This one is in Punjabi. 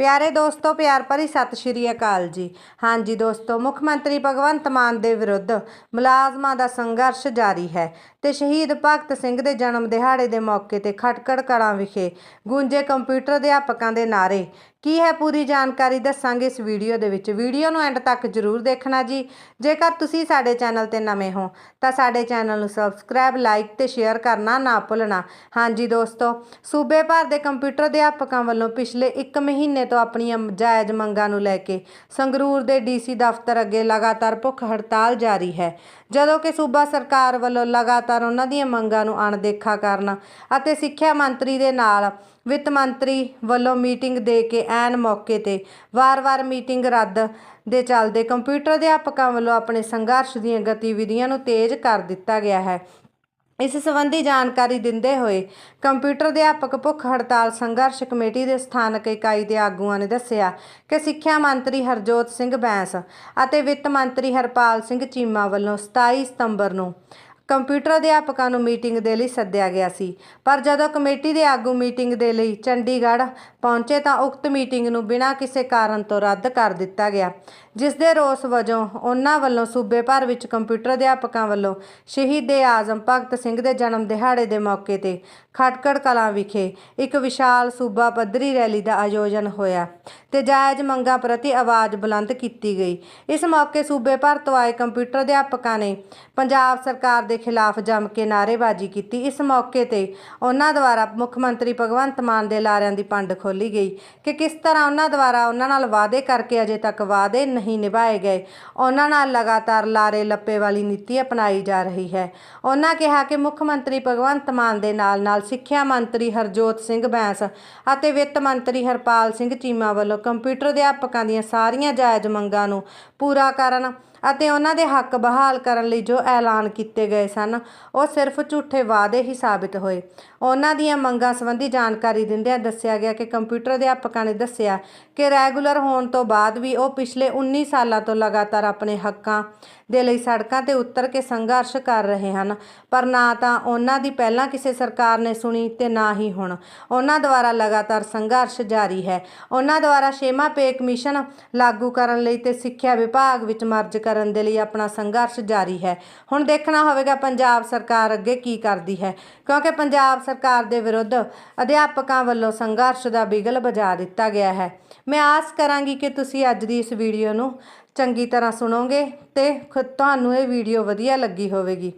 ਪਿਆਰੇ ਦੋਸਤੋ, ਪਿਆਰ ਭਰੀ ਸਤਿ ਸ਼੍ਰੀ ਅਕਾਲ ਜੀ। ਹਾਂਜੀ ਦੋਸਤੋ, ਮੁੱਖ ਮੰਤਰੀ ਭਗਵੰਤ ਮਾਨ ਦੇ ਵਿਰੁੱਧ ਮੁਲਾਜ਼ਮਾਂ ਦਾ ਸੰਘਰਸ਼ ਜਾਰੀ ਹੈ ਤੇ ਸ਼ਹੀਦ ਭਗਤ ਸਿੰਘ ਦੇ ਜਨਮ ਦਿਹਾੜੇ ਦੇ ਮੌਕੇ ਤੇ ਖਟਕੜ ਕਲਾਂ ਵਿਖੇ ਗੂੰਜੇ ਕੰਪਿਊਟਰ ਅਧਿਆਪਕਾਂ ਦੇ ਨਾਰੇ ਕੀ ਹੈ ਪੂਰੀ ਜਾਣਕਾਰੀ ਦੱਸਾਂਗੇ ਇਸ ਵੀਡੀਓ ਦੇ ਵਿੱਚ। ਵੀਡੀਓ ਨੂੰ ਐਂਡ ਤੱਕ ਜਰੂਰ ਦੇਖਣਾ ਜੀ। ਜੇਕਰ ਤੁਸੀਂ ਸਾਡੇ ਚੈਨਲ ਤੇ ਨਵੇਂ ਹੋ, ਤਾਂ ਸਾਡੇ ਚੈਨਲ ਨੂੰ ਸਬਸਕ੍ਰਾਈਬ, ਲਾਈਕ ਤੇ ਸ਼ੇਅਰ ਕਰਨਾ ਨਾ ਭੁੱਲਣਾ। ਹਾਂਜੀ ਦੋਸਤੋ, ਸੂਬੇ ਭਰ ਦੇ ਕੰਪਿਊਟਰ ਅਧਿਆਪਕਾਂ ਵੱਲੋਂ ਪਿਛਲੇ 1 ਮਹੀਨੇ ਤੋਂ ਆਪਣੀਆਂ ਜਾਇਜ਼ ਮੰਗਾਂ ਨੂੰ ਲੈ ਕੇ ਸੰਗਰੂਰ ਦੇ ਡੀਸੀ ਦਫ਼ਤਰ ਅੱਗੇ ਲਗਾਤਾਰ ਭੁੱਖ ਹੜਤਾਲ ਜਾਰੀ ਹੈ। ਜਦੋਂ ਕਿ ਸੂਬਾ ਸਰਕਾਰ ਵੱਲੋਂ ਲਗਾਤਾਰ ਉਹਨਾਂ ਦੀਆਂ ਮੰਗਾਂ ਨੂੰ ਅਣਦੇਖਾ ਕਰਨ ਅਤੇ ਸਿੱਖਿਆ ਮੰਤਰੀ ਦੇ ਨਾਲ ਵਿੱਤ ਮੰਤਰੀ ਵੱਲੋਂ ਮੀਟਿੰਗ ਦੇ ਕੇ ਐਨ ਮੌਕੇ ਤੇ। ਵਾਰ-ਵਾਰ ਮੀਟਿੰਗ ਰੱਦ ਦੇ ਚੱਲਦੇ ਕੰਪਿਊਟਰ ਅਧਿਆਪਕਾਂ ਵੱਲੋਂ ਆਪਣੇ ਸੰਘਰਸ਼ ਦੀਆਂ ਗਤੀਵਿਧੀਆਂ ਨੂੰ ਤੇਜ਼ ਕਰ ਦਿੱਤਾ ਗਿਆ ਹੈ। ਇਸ ਸੰਬੰਧੀ ਜਾਣਕਾਰੀ ਦਿੰਦੇ ਹੋਏ ਕੰਪਿਊਟਰ ਅਧਿਆਪਕ ਭੁੱਖ ਹੜਤਾਲ ਸੰਘਰਸ਼ ਕਮੇਟੀ ਦੇ ਸਥਾਨਕ ਇਕਾਈ ਦੇ ਆਗੂਆਂ ਨੇ ਦੱਸਿਆ ਕਿ ਸਿੱਖਿਆ ਮੰਤਰੀ ਹਰਜੋਤ ਸਿੰਘ ਬੈਂਸ ਅਤੇ ਵਿੱਤ ਮੰਤਰੀ ਹਰਪਾਲ ਸਿੰਘ ਚੀਮਾ ਵੱਲੋਂ 27 ਸਤੰਬਰ ਨੂੰ ਕੰਪਿਊਟਰ ਅਧਿਆਪਕਾਂ ਨੂੰ ਮੀਟਿੰਗ ਦੇ ਲਈ ਸੱਦਿਆ ਗਿਆ ਸੀ। ਪਰ ਜਦੋਂ ਕਮੇਟੀ ਦੇ ਆਗੂ ਮੀਟਿੰਗ ਦੇ ਲਈ ਚੰਡੀਗੜ੍ਹ ਪਹੁੰਚੇ ਤਾਂ ਉਕਤ ਮੀਟਿੰਗ ਨੂੰ ਬਿਨਾਂ ਕਿਸੇ ਕਾਰਨ ਤੋਂ ਰੱਦ ਕਰ ਦਿੱਤਾ ਗਿਆ, ਜਿਸ ਦੇ ਰੋਸ ਵਜੋਂ ਉਹਨਾਂ ਵੱਲੋਂ ਸੂਬੇ ਭਰ ਵਿੱਚ ਕੰਪਿਊਟਰ ਅਧਿਆਪਕਾਂ ਵੱਲੋਂ ਸ਼ਹੀਦ ਆਜ਼ਮ ਭਗਤ ਸਿੰਘ ਦੇ ਜਨਮ ਦਿਹਾੜੇ ਦੇ ਮੌਕੇ ਤੇ ਖਟਕੜ ਕਲਾਂ ਵਿਖੇ ਇੱਕ ਵਿਸ਼ਾਲ ਸੂਬਾ ਪੱਧਰੀ ਰੈਲੀ ਦਾ ਆਯੋਜਨ ਹੋਇਆ ਤੇ ਜਾਇਜ਼ ਮੰਗਾਂ ਪ੍ਰਤੀ ਆਵਾਜ਼ ਬੁਲੰਦ ਕੀਤੀ ਗਈ। ਇਸ ਮੌਕੇ ਸੂਬੇ ਭਰ ਤੋਂ ਆਏ ਕੰਪਿਊਟਰ ਅਧਿਆਪਕਾਂ ਨੇ ਪੰਜਾਬ ਸਰਕਾਰ ਦੇ ਖਿਲਾਫ ਜੰਮ ਕੇ ਨਾਅਰੇਬਾਜ਼ੀ ਕੀਤੀ। ਇਸ ਮੌਕੇ ਤੇ ਉਹਨਾਂ ਦੁਆਰਾ ਮੁੱਖ ਮੰਤਰੀ ਭਗਵੰਤ ਮਾਨ ਦੇ ਲਾਰਿਆਂ ਦੀ ਪੰਡ ਖੋਲੀ ਗਈ ਕਿ ਕਿਸ ਤਰ੍ਹਾਂ ਉਹਨਾਂ ਦੁਆਰਾ ਉਹਨਾਂ ਨਾਲ ਵਾਅਦੇ ਕਰਕੇ ਅਜੇ ਤੱਕ ਵਾਅਦੇ ਨਹੀਂ ਨਿਭਾਏ ਗਏ। ਉਹਨਾਂ ਨਾਲ ਲਗਾਤਾਰ ਲਾਰੇ ਲੱਪੇ ਵਾਲੀ ਨੀਤੀ ਅਪਣਾਈ ਜਾ ਰਹੀ ਹੈ। ਉਹਨਾਂ ਕਿਹਾ ਕਿ ਮੁੱਖ ਮੰਤਰੀ ਭਗਵੰਤ ਮਾਨ ਦੇ ਨਾਲ ਨਾਲ ਸਿੱਖਿਆ ਮੰਤਰੀ ਹਰਜੋਤ ਸਿੰਘ ਬੈਂਸ ਅਤੇ ਵਿੱਤ ਮੰਤਰੀ ਹਰਪਾਲ ਸਿੰਘ ਚੀਮਾ ਵੱਲੋਂ ਕੰਪਿਊਟਰ ਅਧਿਆਪਕਾਂ ਦੀਆਂ ਸਾਰੀਆਂ ਜਾਇਜ਼ ਮੰਗਾਂ ਨੂੰ ਪੂਰਾ ਕਰਨ ਅਤੇ ਉਹਨਾਂ ਦੇ ਹੱਕ ਬਹਾਲ ਕਰਨ ਲਈ ਜੋ ਐਲਾਨ ਕੀਤੇ ਗਏ ਸਨ, ਉਹ ਸਿਰਫ ਝੂਠੇ ਵਾਅਦੇ ਹੀ ਸਾਬਿਤ ਹੋਏ। ਉਹਨਾਂ ਦੀਆਂ ਮੰਗਾਂ ਸੰਬੰਧੀ ਜਾਣਕਾਰੀ ਦਿੰਦਿਆਂ ਦੱਸਿਆ ਗਿਆ ਕਿ ਕੰਪਿਊਟਰ ਅਧਿਆਪਕਾਂ ਨੇ ਦੱਸਿਆ ਕਿ ਰੈਗੂਲਰ ਹੋਣ ਤੋਂ ਬਾਅਦ ਵੀ ਉਹ ਪਿਛਲੇ 19 ਸਾਲਾਂ ਤੋਂ ਲਗਾਤਾਰ ਆਪਣੇ ਹੱਕਾਂ ਦੇ ਲਈ ਸੜਕਾਂ ਤੇ ਉਤਰ ਕੇ ਸੰਘਰਸ਼ ਕਰ ਰਹੇ ਹਨ, ਪਰ ਨਾ ਤਾਂ ਉਹਨਾਂ ਦੀ ਪਹਿਲਾਂ ਕਿਸੇ ਸਰਕਾਰ ਨੇ ਸੁਣੀ ਤੇ ਨਾ ਹੀ ਹੁਣ। ਉਹਨਾਂ ਦੁਆਰਾ ਲਗਾਤਾਰ ਸੰਘਰਸ਼ ਜਾਰੀ ਹੈ। ਉਹਨਾਂ ਦੁਆਰਾ ਛੇਵਾਂ ਪੇ ਕਮਿਸ਼ਨ ਲਾਗੂ ਕਰਨ ਲਈ ਤੇ ਸਿੱਖਿਆ ਵਿਭਾਗ ਵਿੱਚ ਮਰਜ ਕਰਨ ਦੇ ਲਈ ਆਪਣਾ ਸੰਘਰਸ਼ ਜਾਰੀ ਹੈ। ਹੁਣ ਦੇਖਣਾ ਹੋਵੇਗਾ ਪੰਜਾਬ ਸਰਕਾਰ ਅੱਗੇ ਕੀ ਕਰਦੀ ਹੈ, ਕਿਉਂਕਿ ਪੰਜਾਬ ਸਰਕਾਰ ਦੇ ਵਿਰੁੱਧ ਅਧਿਆਪਕਾਂ ਵੱਲੋਂ ਸੰਘਰਸ਼ ਦਾ ਬਿਗਲ ਵਜਾ ਦਿੱਤਾ ਗਿਆ ਹੈ। ਮੈਂ ਆਸ ਕਰਾਂਗੀ ਕਿ ਤੁਸੀਂ ਅੱਜ ਦੀ ਇਸ ਵੀਡੀਓ ਨੂੰ ਚੰਗੀ ਤਰ੍ਹਾਂ ਸੁਣੋਗੇ ਤੇ ਖੁਦ ਤੁਹਾਨੂੰ ਇਹ ਵੀਡੀਓ ਵਧੀਆ ਲੱਗੀ ਹੋਵੇਗੀ।